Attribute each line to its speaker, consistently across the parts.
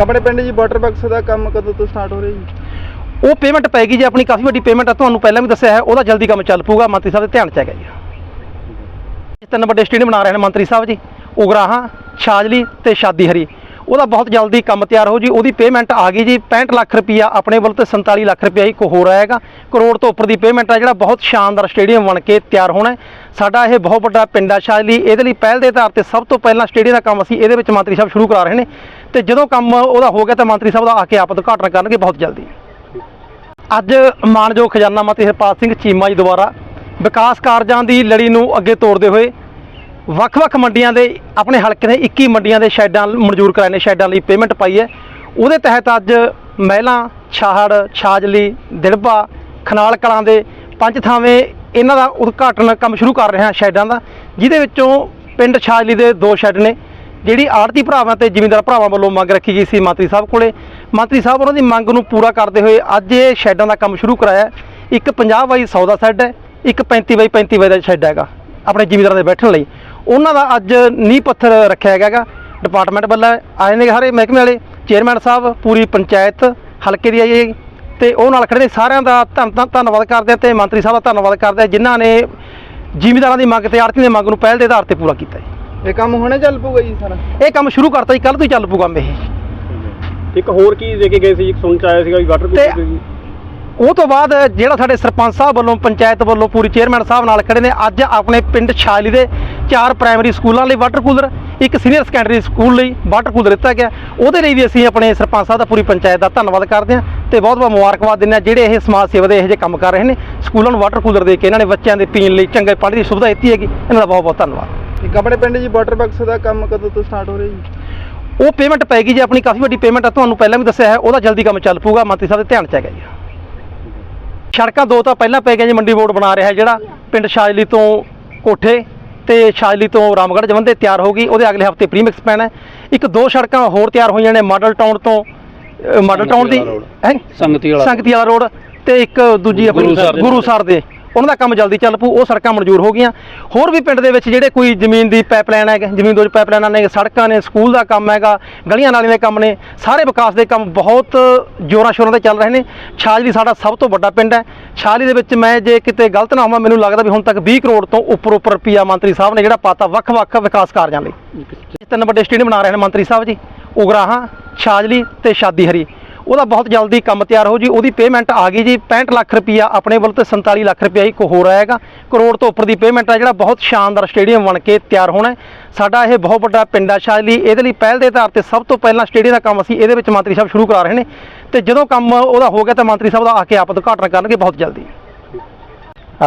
Speaker 1: ਇੱਕ ਆਪਣੇ ਪਿੰਡ ਜੀ ਵਾਟਰ ਬਾਕਸ ਦਾ ਕੰਮ ਕਦੋਂ ਤੋਂ ਸਟਾਰਟ ਹੋ ਰਿਹਾ ਜੀ?
Speaker 2: ਉਹ ਪੇਮੈਂਟ ਪੈ ਗਈ ਜੀ, ਆਪਣੀ ਕਾਫੀ ਵੱਡੀ ਪੇਮੈਂਟ ਆ, ਤੁਹਾਨੂੰ ਪਹਿਲਾਂ ਵੀ ਦੱਸਿਆ ਹੈ, ਉਹਦਾ ਜਲਦੀ ਕੰਮ ਚੱਲ ਪਊਗਾ, ਮੰਤਰੀ ਸਾਹਿਬ ਦੇ ਧਿਆਨ ਚ ਹੈਗਾ ਜੀ। ਇਹ ਤਿੰਨ ਵੱਡੇ ਸਟੇਡੀਅਮ ਬਣਾ ਰਹੇ ਨੇ ਮੰਤਰੀ ਸਾਹਿਬ ਜੀ, ਉਗਰਾਹਾਂ, ਛਾਜਲੀ ਤੇ ਸ਼ਾਦੀ ਹਰੀ ਉਹਦਾ ਬਹੁਤ ਜਲਦੀ ਕੰਮ ਤਿਆਰ ਹੋ ਜੀ। ਉਹਦੀ ਪੇਮੈਂਟ ਆ ਗਈ ਜੀ 65 ਲੱਖ ਰੁਪਈਆ ਆਪਣੇ ਵੱਲ ਤੇ 47 ਲੱਖ ਰੁਪਈਆ ਇੱਕ ਹੋਰ ਆਏਗਾ ਕਰੋੜ ਤੋਂ ਉੱਪਰ ਦੀ ਪੇਮੈਂਟ ਆ ਜਿਹੜਾ ਬਹੁਤ ਸ਼ਾਨਦਾਰ ਸਟੇਡੀਅਮ ਬਣ ਕੇ ਤਿਆਰ ਹੋਣਾ ਸਾਡਾ ਇਹ ਬਹੁਤ ਵੱਡਾ ਪਿੰਡ ਆ ਸ਼ਾਜਲੀ ਇਹਦੇ ਲਈ ਪਹਿਲ ਦੇ ਆਧਾਰ ਤੇ ਸਭ ਤੋਂ ਪਹਿਲਾਂ ਸਟੇਡੀਅਮ ਦਾ ਕੰਮ ਅਸੀਂ ਇਹਦੇ ਵਿੱਚ ਮੰਤਰੀ ਸਾਹਿਬ ਸ਼ੁਰੂ ਕਰਾ ਰਹੇ ਨੇ। ਤੇ ਜਦੋਂ ਕੰਮ ਉਹਦਾ ਹੋ ਗਿਆ ਤਾਂ ਮੰਤਰੀ ਸਾਹਿਬ ਦਾ ਆ ਕੇ ਆਪ ਉਦਘਾਟਨ ਕਰਨਗੇ ਬਹੁਤ ਜਲਦੀ। ਅੱਜ ਮਾਨਯੋਗ ਖਜ਼ਾਨਾ ਮੰਤਰੀ ਹਰਪਾਲ ਸਿੰਘ ਚੀਮਾ ਜੀ ਦੁਆਰਾ ਵਿਕਾਸ ਕਾਰਜਾਂ ਦੀ ਲੜੀ ਨੂੰ ਅੱਗੇ ਤੋਰਦੇ ਹੋਏ ਵੱਖ-ਵੱਖ ਮੰਡੀਆਂ ਦੇ ਆਪਣੇ ਹਲਕੇ ਦੇ 21 ਮੰਡੀਆਂ ਦੇ ਸ਼ੈਡਾਂ ਮਨਜ਼ੂਰ ਕਰਾਏ ਨੇ, ਸ਼ੈਡਾਂ ਲਈ ਪੇਮੈਂਟ ਪਾਈ ਹੈ। ਉਹਦੇ ਤਹਿਤ ਅੱਜ ਮਹਿਲਾ, ਛਾਹੜ, ਛਾਜਲੀ, ਦਿੜਬਾ, ਖਨਾਲ ਕਲਾਂ ਦੇ ਪੰਜ ਥਾਵੇਂ ਇਹਨਾਂ ਦਾ ਉਦਘਾਟਨ ਕੰਮ ਸ਼ੁਰੂ ਕਰ ਰਹੇ ਹਾਂ ਸ਼ੈਡਾਂ ਦਾ, ਜਿਹਦੇ ਵਿੱਚੋਂ ਪਿੰਡ ਛਾਜਲੀ ਦੇ ਦੋ ਸ਼ੈੱਡ ਨੇ, ਜਿਹੜੀ ਆੜਤੀ ਭਰਾਵਾਂ ਤੇ ਜ਼ਿਮੀਂਦਾਰ ਭਰਾਵਾਂ ਵੱਲੋਂ ਮੰਗ ਰੱਖੀ ਗਈ ਸੀ ਮੰਤਰੀ ਸਾਹਿਬ ਕੋਲੇ। ਮੰਤਰੀ ਸਾਹਿਬ ਉਹਨਾਂ ਦੀ ਮੰਗ ਨੂੰ ਪੂਰਾ ਕਰਦੇ ਹੋਏ ਅੱਜ ਇਹ ਸ਼ੈੱਡਾਂ ਦਾ ਕੰਮ ਸ਼ੁਰੂ ਕਰਾਇਆ। ਇੱਕ 50 ਬਾਈ 100 ਦਾ ਸ਼ੈੱਡ ਹੈ, ਇੱਕ 35 ਬਾਈ 35 ਬਾਈ ਦਾ ਸ਼ੈੱਡ ਹੈਗਾ, ਆਪਣੇ ਜ਼ਿਮੀਂਦਾਰਾਂ ਦੇ ਬੈਠਣ ਲਈ। ਉਹਨਾਂ ਦਾ ਅੱਜ ਨੀਂਹ ਪੱਥਰ ਰੱਖਿਆ ਹੈਗਾ ਡਿਪਾਰਟਮੈਂਟ ਵੱਲੋਂ। ਆਏ ਨੇ ਸਾਰੇ ਮਹਿਕਮੇ ਵਾਲੇ ਚੇਅਰਮੈਨ ਸਾਹਿਬ ਪੂਰੀ ਪੰਚਾਇਤ ਹਲਕੇ ਦੀ ਆਈ ਹੈ ਤੇ ਉਹ ਨਾਲ ਖੜੇ ਨੇ ਸਾਰਿਆਂ ਦਾ ਧੰਨ ਧੰਨ- ਧੰਨਵਾਦ ਕਰਦੇ ਹਾਂ ਤੇ ਮੰਤਰੀ ਸਾਹਿਬ ਦਾ ਧੰਨਵਾਦ ਕਰਦੇ ਹਾਂ ਜਿਨ੍ਹਾਂ ਨੇ ਜ਼ਿਮੀਂਦਾਰਾਂ ਦੀ ਮੰਗ ਤੇ ਆੜਤੀ ਦੀ ਮੰਗ ਨੂੰ ਪਹਿਲ ਦੇ ਆਧਾਰ ਤੇ ਪੂਰਾ ਕੀਤਾ ਜੀ।
Speaker 1: ਇਹ ਕੰਮ ਹੁਣੇ ਚੱਲ ਪਊਗਾ ਜੀ ਸਾਰਾ?
Speaker 2: ਇਹ ਕੰਮ ਸ਼ੁਰੂ ਕਰਤਾ ਜੀ ਕੱਲ ਤੋਂ ਹੀ ਚੱਲ ਪਊਗਾ ਇਹ।
Speaker 3: ਇੱਕ ਹੋਰ ਕੀ ਦੇ ਕੇ ਗਏ ਸੀ ਇੱਕ ਸੁਣ ਚ ਆਇਆ ਸੀਗਾ ਵੀ ਵਾਟਰ
Speaker 2: ਤੇ ਉਹ ਤੋਂ ਬਾਅਦ ਜਿਹੜਾ ਸਾਡੇ ਸਰਪੰਚ ਸਾਹਿਬ ਵੱਲੋਂ ਪੰਚਾਇਤ ਵੱਲੋਂ ਪੂਰੀ ਚੇਅਰਮੈਨ ਸਾਹਿਬ ਨਾਲ ਖੜੇ ਨੇ ਅੱਜ ਆਪਣੇ ਪਿੰਡ ਛਾਲੀ ਦੇ ਚਾਰ ਪ੍ਰਾਇਮਰੀ ਸਕੂਲਾਂ ਲਈ ਵਾਟਰ ਕੂਲਰ ਇੱਕ ਸੀਨੀਅਰ ਸੈਕੰਡਰੀ ਸਕੂਲ ਲਈ ਵਾਟਰ ਕੂਲਰ ਦਿੱਤਾ ਗਿਆ। ਉਹਦੇ ਲਈ ਵੀ ਅਸੀਂ ਆਪਣੇ ਸਰਪੰਚ ਸਾਹਿਬ ਦਾ ਪੂਰੀ ਪੰਚਾਇਤ ਦਾ ਧੰਨਵਾਦ ਕਰਦੇ ਹਾਂ ਤੇ ਬਹੁਤ ਬਹੁਤ ਮੁਬਾਰਕਬਾਦ ਦਿੰਦੇ ਹਾਂ ਜਿਹੜੇ ਇਹ ਸਮਾਜ ਸੇਵਾ ਦੇ ਇਹੋ ਜਿਹੇ ਕੰਮ ਕਰ ਰਹੇ ਨੇ। ਸਕੂਲਾਂ ਨੂੰ ਵਾਟਰ ਕੂਲਰ ਦੇ ਕੇ ਇਹਨਾਂ ਨੇ ਬੱਚਿਆਂ ਦੇ ਪੀਣ ਲਈ ਚੰਗੇ ਪਾਣੀ ਦੀ ਸੁਵਿਧਾ ਦਿੱਤੀ ਹੈਗੀ। ਇਹਨਾਂ ਦਾ ਬਹੁਤ ਬਹੁਤ ਧੰਨਵਾਦ।
Speaker 1: ਇੱਕ ਆਪਣੇ ਪਿੰਡ ਜੀ ਵਾਟਰ ਬਾਕਸ ਦਾ ਕੰਮ ਕਦੋਂ ਤੋਂ ਸਟਾਰਟ ਹੋ ਰਿਹਾ ਜੀ?
Speaker 2: ਉਹ ਪੇਮੈਂਟ ਪੈ ਗਈ ਜੀ ਆਪਣੀ ਕਾਫੀ ਵੱਡੀ ਪੇਮੈਂਟ ਆ ਤੁਹਾਨੂੰ ਪਹਿਲਾਂ ਵੀ ਦੱਸਿਆ ਹੈ ਉਹਦਾ ਜਲਦੀ ਕੰਮ ਚੱਲ ਪਊਗਾ ਮੰਤਰੀ ਸਾਹਿਬ ਦੇ ਧਿਆਨ ਚ ਹੈਗਾ ਜੀ। ਸੜਕਾਂ ਦੋ ਤਾਂ ਪਹਿਲਾਂ ਪੈ ਗਈਆਂ ਜੀ ਮੰਡੀ ਬੋਰਡ ਬਣਾ ਰਿਹਾ ਜਿਹੜਾ ਪਿੰਡ ਸ਼ਾਜਲੀ ਤੋਂ ਕੋਠੇ ਤੇ ਸ਼ਾਜਲੀ ਤੋਂ ਰਾਮਗੜ੍ਹ ਜਵੰਦੇ ਤਿਆਰ ਹੋ ਗਈ। ਉਹਦੇ ਅਗਲੇ ਹਫ਼ਤੇ ਪ੍ਰੀਮਿਕਸ ਪੈਣਾ ਹੈ। ਇੱਕ ਦੋ ਸੜਕਾਂ ਹੋਰ ਤਿਆਰ ਹੋਈਆਂ ਨੇ ਮਾਡਲ ਟਾਊਨ ਤੋਂ ਮਾਡਲ ਟਾਊਨ ਦੀ
Speaker 3: ਸੰਗਤੀ ਵਾਲਾ
Speaker 2: ਸੰਗਤੀ ਵਾਲਾ ਰੋਡ ਤੇ ਇੱਕ ਦੂਜੀ ਆਪਣੀ
Speaker 3: ਦੇ।
Speaker 2: ਗੁਰੂਸਰ ਦੇ। ਉਹਨਾਂ ਦਾ ਕੰਮ ਜਲਦੀ ਚੱਲ ਪੂ ਉਹ ਸੜਕਾਂ ਮਨਜ਼ੂਰ ਹੋ ਗਈਆਂ। ਹੋਰ ਵੀ ਪਿੰਡ ਦੇ ਵਿੱਚ ਜਿਹੜੇ ਕੋਈ ਜ਼ਮੀਨ ਦੀ ਪਾਈਪਲਾਈਨ ਹੈ ਜ਼ਮੀਨ ਦੋ ਪਾਈਪਲਾਈਨਾਂ ਨੇ, ਸੜਕਾਂ ਨੇ, ਸਕੂਲ ਦਾ ਕੰਮ ਹੈਗਾ, ਗਲੀਆਂ ਨਾਲੀਆਂ ਦੇ ਕੰਮ ਨੇ, ਸਾਰੇ ਵਿਕਾਸ ਦੇ ਕੰਮ ਬਹੁਤ ਜ਼ੋਰਾਂ ਸ਼ੋਰਾਂ ਤੇ ਚੱਲ ਰਹੇ ਨੇ। ਛਾਜਲੀ ਸਾਡਾ ਸਭ ਤੋਂ ਵੱਡਾ ਪਿੰਡ ਹੈ। ਛਾਜਲੀ ਦੇ ਵਿੱਚ ਮੈਂ ਜੇ ਕਿਤੇ ਗਲਤ ਨਾ ਹੋਵਾਂ, ਮੈਨੂੰ ਲੱਗਦਾ ਵੀ ਹੁਣ ਤੱਕ 20 ਕਰੋੜ ਤੋਂ ਉੱਪਰ ਉੱਪਰ ਰੁਪਈਆ ਮੰਤਰੀ ਸਾਹਿਬ ਨੇ ਜਿਹੜਾ ਪਾਤਾ, ਵੱਖ-ਵੱਖ ਵਿਕਾਸ ਕਾਰਜਾਂ ਲਈ। ਤਿੰਨ ਵੱਡੇ ਸਟੇਡੀਅਮ ਬਣਾ ਰਹੇ ਨੇ ਮੰਤਰੀ ਸਾਹਿਬ ਜੀ, ਉਗਰਾਹਾਂ, ਛਾਜਲੀ ਤੇ ਸ਼ਾਦੀ ਹਰੀ ਉਹਦਾ ਬਹੁਤ ਜਲਦੀ ਕੰਮ ਤਿਆਰ ਹੋ ਜੀ। ਉਹਦੀ ਪੇਮੈਂਟ ਆ ਗਈ ਜੀ 65 ਲੱਖ ਰੁਪਈਆ ਆਪਣੇ ਵੱਲ ਤੇ 47 ਲੱਖ ਰੁਪਈਆ ਇੱਕ ਹੋਰ ਆਏਗਾ ਕਰੋੜ ਤੋਂ ਉੱਪਰ ਦੀ ਪੇਮੈਂਟ ਆ ਜਿਹੜਾ ਬਹੁਤ ਸ਼ਾਨਦਾਰ ਸਟੇਡੀਅਮ ਬਣ ਕੇ ਤਿਆਰ ਹੋਣਾ ਸਾਡਾ ਇਹ ਬਹੁਤ ਵੱਡਾ ਪਿੰਡ ਆ ਸ਼ਾਜਲੀ ਇਹਦੇ ਲਈ ਪਹਿਲ ਦੇ ਆਧਾਰ ਤੇ ਸਭ ਤੋਂ ਪਹਿਲਾਂ ਸਟੇਡੀਅਮ ਦਾ ਕੰਮ ਅਸੀਂ ਇਹਦੇ ਵਿੱਚ ਮੰਤਰੀ ਸਾਹਿਬ ਸ਼ੁਰੂ ਕਰਾ ਰਹੇ ਨੇ। ਤੇ ਜਦੋਂ ਕੰਮ ਉਹਦਾ ਹੋ ਗਿਆ ਤਾਂ ਮੰਤਰੀ ਸਾਹਿਬ ਦਾ ਆ ਕੇ ਆਪ ਉਦਘਾਟਨ ਕਰਨਗੇ ਬਹੁਤ ਜਲਦੀ।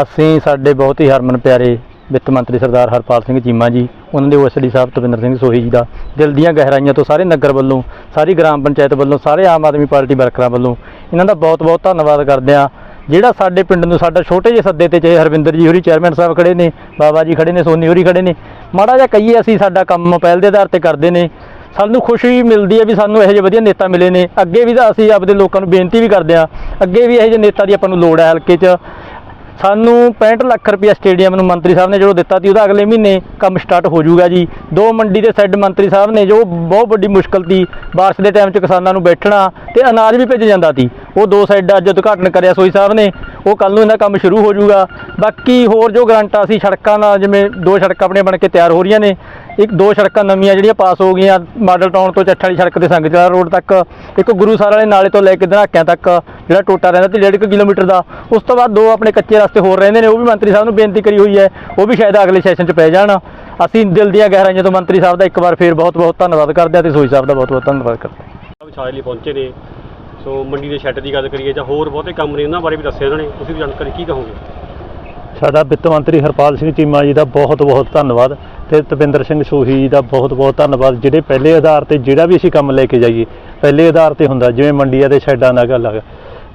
Speaker 4: ਅਸੀਂ ਸਾਡੇ ਬਹੁਤ ਹੀ ਹਰਮਨ ਪਿਆਰੇ ਵਿੱਤ ਮੰਤਰੀ ਸਰਦਾਰ ਹਰਪਾਲ ਸਿੰਘ ਚੀਮਾ ਜੀ, ਉਹਨਾਂ ਦੇ ਓਐਸਡੀ ਸਾਹਿਬ ਤਵਿੰਦਰ ਸਿੰਘ ਸੋਹੀ ਜੀ ਦਾ। ਦਿਲ ਦੀਆਂ ਗਹਿਰਾਈਆਂ ਤੋਂ ਸਾਰੇ ਨਗਰ ਵੱਲੋਂ, ਸਾਰੀ ਗ੍ਰਾਮ ਪੰਚਾਇਤ ਵੱਲੋਂ, ਸਾਰੇ ਆਮ ਆਦਮੀ ਪਾਰਟੀ ਵਰਕਰਾਂ ਵੱਲੋਂ ਇਹਨਾਂ ਦਾ ਬਹੁਤ-ਬਹੁਤ ਧੰਨਵਾਦ ਕਰਦੇ ਆ ਜਿਹੜਾ ਸਾਡੇ ਪਿੰਡ ਨੂੰ ਸਾਡਾ ਛੋਟੇ ਜਿਹੇ ਸੱਦੇ ਤੇ ਚਾਹੇ ਹਰਵਿੰਦਰ ਜੀ ਹੋਰੀ ਚੇਅਰਮੈਨ ਸਾਹਿਬ ਖੜੇ ਨੇ, ਬਾਬਾ ਜੀ ਖੜੇ ਨੇ, ਸੋਨੀ ਹੋਰੀ ਖੜੇ ਨੇ, ਮਾੜਾ ਜਿਹਾ ਕਹੀਏ ਅਸੀਂ ਸਾਡਾ ਕੰਮ ਪਹਿਲ ਦੇ ਆਧਾਰ ਤੇ ਕਰਦੇ ਨੇ। ਸਾਨੂੰ ਖੁਸ਼ੀ ਮਿਲਦੀ ਹੈ ਵੀ ਸਾਨੂੰ ਇਹੋ ਜਿਹੇ ਵਧੀਆ ਨੇਤਾ ਮਿਲੇ ਨੇ। ਅੱਗੇ ਵੀ ਤਾਂ ਅਸੀਂ ਆਪਦੇ ਲੋਕਾਂ ਨੂੰ ਬੇਨਤੀ ਵੀ ਕਰਦੇ ਆ ਅੱਗੇ ਵੀ ਇਹੋ ਜਿਹੇ ਨੇਤਾ ਦੀ ਆਪਾਂ ਨੂੰ ਲੋੜ ਹੈ ਹਲਕੇ 'ਚ। ਸਾਨੂੰ 65 ਲੱਖ ਰੁਪਇਆ ਸਟੇਡੀਅਮ ਨੂੰ ਮੰਤਰੀ ਸਾਹਿਬ ਨੇ ਜਦੋਂ ਦਿੱਤਾ ਸੀ, ਉਹਦਾ ਅਗਲੇ ਮਹੀਨੇ ਕੰਮ ਸਟਾਰਟ ਹੋ ਜਾਊਗਾ ਜੀ। ਦੋ ਮੰਡੀ ਦੇ ਸੈੱਡ ਮੰਤਰੀ ਸਾਹਿਬ ਨੇ ਜੋ ਬਹੁਤ ਵੱਡੀ ਮੁਸ਼ਕਲ ਸੀ ਬਾਰਿਸ਼ ਦੇ ਟਾਈਮ 'ਚ ਕਿਸਾਨਾਂ ਨੂੰ ਬੈਠਣਾ ਤੇ ਅਨਾਜ ਵੀ ਭੇਜ ਜਾਂਦਾ ਸੀ। ਉਹ ਦੋ ਸਾਈਡ ਅੱਜ ਉਦਘਾਟਨ ਕਰਿਆ ਸੋਈ ਸਾਹਿਬ ਨੇ, ਉਹ ਕੱਲ ਨੂੰ ਇਹਨਾਂ ਕੰਮ ਸ਼ੁਰੂ ਹੋ ਜਾਊਗਾ। ਬਾਕੀ ਹੋਰ ਜੋ ਗਰੰਟਾਂ ਸੀ, ਸੜਕਾਂ ਦਾ ਜਿਵੇਂ ਦੋ ਸੜਕਾਂ ਆਪਣੇ ਬਣ ਕੇ ਤਿਆਰ ਹੋ ਰਹੀਆਂ ਨੇ ਇੱਕ ਦੋ ਸੜਕਾਂ ਨਵੀਆਂ ਜਿਹੜੀਆਂ ਪਾਸ ਹੋ ਗਈਆਂ, ਮਾਡਲ ਟਾਊਨ ਤੋਂ ਚੱਠ ਵਾਲੀ ਸੜਕ ਤੇ ਸੰਗਤਲਾ ਰੋਡ ਤੱਕ, ਇੱਕ ਗੁਰੂਸਰ ਵਾਲੇ ਨਾਲੇ ਤੋਂ ਲੈ ਕੇ ਧਨਾਕਿਆਂ ਤੱਕ ਜਿਹੜਾ ਟੋਟਾ ਰਹਿੰਦਾ ਤੇ 1.5 ਕਿਲੋਮੀਟਰ ਦਾ, ਉਸ ਤੋਂ ਬਾਅਦ ਦੋ ਆਪਣੇ ਕੱਚੇ ਰਸਤੇ ਹੋਰ ਰਹਿੰਦੇ ਨੇ, ਉਹ ਵੀ ਮੰਤਰੀ ਸਾਹਿਬ ਨੂੰ ਬੇਨਤੀ ਕਰੀ ਹੋਈ ਹੈ, ਉਹ ਵੀ ਸ਼ਾਇਦ ਅਗਲੇ ਸੈਸ਼ਨ 'ਚ ਪੈ ਜਾਣ। ਅਸੀਂ ਦਿਲ ਦੀਆਂ ਗਹਿਰਾਈਆਂ ਤੋਂ ਮੰਤਰੀ ਸਾਹਿਬ ਦਾ ਇੱਕ ਵਾਰ ਫੇਰ ਬਹੁਤ ਬਹੁਤ ਧੰਨਵਾਦ ਕਰਦੇ ਹਾਂ ਤੇ ਸੋਈ ਸਾਹਿਬ ਦਾ ਬਹੁਤ ਬਹੁਤ ਧੰਨਵਾਦ ਕਰਦੇ ਹਾਂ।
Speaker 3: ਵਿਛਾਏ ਲਈ ਪਹੁੰਚੇ ਨੇ। ਸੋ ਮੰਡੀ ਦੇ ਸ਼ੈੱਡ ਦੀ ਗੱਲ ਕਰੀਏ ਜਾਂ ਹੋਰ ਬਹੁਤੇ ਕੰਮ ਨੇ, ਉਹਨਾਂ ਬਾਰੇ ਵੀ ਦੱਸਿਆ ਇਹਨਾਂ ਨੇ। ਤੁਸੀਂ ਵੀ ਜਾਣਕਾਰੀ ਕੀ ਕਹੋਗੇ?
Speaker 4: ਸਾਡਾ ਵਿੱਤ ਮੰਤਰੀ ਹਰਪਾਲ ਸਿੰਘ ਚੀਮਾ ਜੀ ਦਾ ਬਹੁਤ ਬਹੁਤ ਧੰਨਵਾਦ ਤੇ ਤਪਿੰਦਰ ਸਿੰਘ ਸੋਹੀ ਜੀ ਦਾ ਬਹੁਤ ਬਹੁਤ ਧੰਨਵਾਦ, ਜਿਹੜੇ ਪਹਿਲੇ ਆਧਾਰ ਤੇ ਜਿਹੜਾ ਵੀ ਅਸੀਂ ਕੰਮ ਲੈ ਕੇ ਜਾਈਏ, ਪਹਿਲੇ ਆਧਾਰ ਤੇ ਹੁੰਦਾ, ਜਿਵੇਂ ਮੰਡੀਆਂ ਦੇ ਸ਼ੈੱਡਾਂ ਦਾ ਗੱਲ ਆ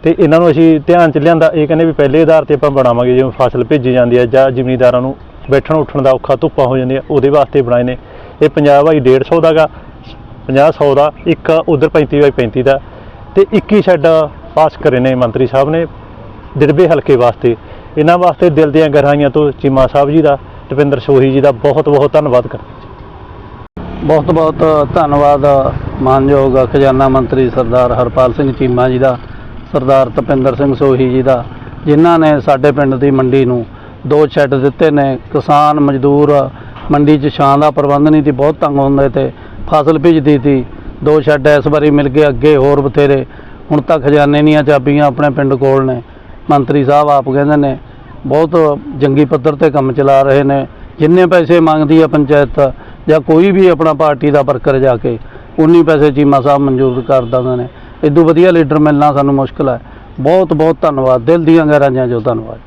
Speaker 4: ਤੇ ਇਹਨਾਂ ਨੂੰ ਅਸੀਂ ਧਿਆਨ ਚ ਲਿਆਂਦਾ, ਇਹ ਕਹਿੰਦੇ ਵੀ ਪਹਿਲੇ ਆਧਾਰ ਤੇ ਆਪਾਂ ਬਣਾਵਾਂਗੇ, ਜਿਵੇਂ ਫਸਲ ਭੇਜੀ ਜਾਂਦੀ ਹੈ ਜਾਂ ਜ਼ਿਮੀਂਦਾਰਾਂ ਨੂੰ ਬੈਠਣ ਉੱਠਣ ਦਾ ਔਖਾ ਧੁੱਪਾਂ ਹੋ ਜਾਂਦੀਆਂ, ਉਹਦੇ ਵਾਸਤੇ ਬਣਾਏ ਨੇ। ਇਹ ਪੰਜਾਬ ਬਾਈ 150 ਦਾਗਾ 50 100 ਦਾ, ਇੱਕ ਉਧਰ 35 ਬਾਈ 35 ਦਾ। ਤੇ 21 ਸ਼ੈੱਡ ਪਾਸ ਕਰੇ ਨੇ ਮੰਤਰੀ ਸਾਹਿਬ ਨੇ, ਦਿਰਬੇ ਹਲਕੇ ਵਾਸਤੇ। ਇਹਨਾਂ ਵਾਸਤੇ ਦਿਲ ਦੀਆਂ ਗਹਿਰਾਈਆਂ ਤੋਂ ਚੀਮਾ ਸਾਹਿਬ ਜੀ ਦਾ ਤਪਿੰਦਰ ਸੋਹੀ ਜੀ ਦਾ ਬਹੁਤ ਬਹੁਤ ਧੰਨਵਾਦ ਕਰਦੇ
Speaker 5: ਬਹੁਤ ਬਹੁਤ ਧੰਨਵਾਦ, ਮਾਨਯੋਗ ਖਜ਼ਾਨਾ ਮੰਤਰੀ ਸਰਦਾਰ ਹਰਪਾਲ ਸਿੰਘ ਚੀਮਾ ਜੀ ਦਾ, ਸਰਦਾਰ ਤਪਿੰਦਰ ਸਿੰਘ ਸੋਹੀ ਜੀ ਦਾ, ਜਿਨ੍ਹਾਂ ਨੇ ਸਾਡੇ ਪਿੰਡ ਦੀ ਮੰਡੀ ਨੂੰ ਦੋ ਸ਼ੈੱਡ ਦਿੱਤੇ ਨੇ। ਕਿਸਾਨ ਮਜ਼ਦੂਰ ਮੰਡੀ 'ਚ ਛਾਂ ਦਾ ਪ੍ਰਬੰਧ ਨਹੀਂ ਸੀ, ਬਹੁਤ ਤੰਗ ਹੁੰਦੇ ਤੇ ਫਸਲ ਭਿੱਜਦੀ ਸੀ। ਦੋ ਸ਼ੈੱਡ ਇਸ ਵਾਰੀ ਮਿਲ ਗਏ, ਅੱਗੇ ਹੋਰ ਬਥੇਰੇ। ਹੁਣ ਤਾਂ ਖਜ਼ਾਨੇ ਦੀਆਂ ਚਾਬੀਆਂ ਆਪਣੇ ਪਿੰਡ ਕੋਲ ਨੇ। ਮੰਤਰੀ ਸਾਹਿਬ ਆਪ ਕਹਿੰਦੇ ਨੇ, ਬਹੁਤ ਜੰਗੀ ਪੱਧਰ ਤੇ ਕੰਮ ਚਲਾ ਰਹੇ ਨੇ, ਜਿੰਨੇ ਪੈਸੇ ਮੰਗਦੀ ਆ ਪੰਚਾਇਤ ਜਾਂ ਕੋਈ ਵੀ ਆਪਣਾ ਪਾਰਟੀ ਦਾ ਵਰਕਰ ਜਾ ਕੇ, ਉਨੀ ਪੈਸੇ ਚੀਮਾ ਸਾਹਿਬ ਮਨਜ਼ੂਰ ਕਰ ਦਿੰਦੇ ਨੇ। ਇਦੋਂ ਵਧੀਆ ਲੀਡਰ ਮਿਲਣਾ ਸਾਨੂੰ ਮੁਸ਼ਕਲ ਹੈ ਬਹੁਤ ਬਹੁਤ ਧੰਨਵਾਦ, ਦਿਲ ਦੀਆਂ ਗਹਿਰਾਈਆਂ ਜੋ ਧੰਨਵਾਦ।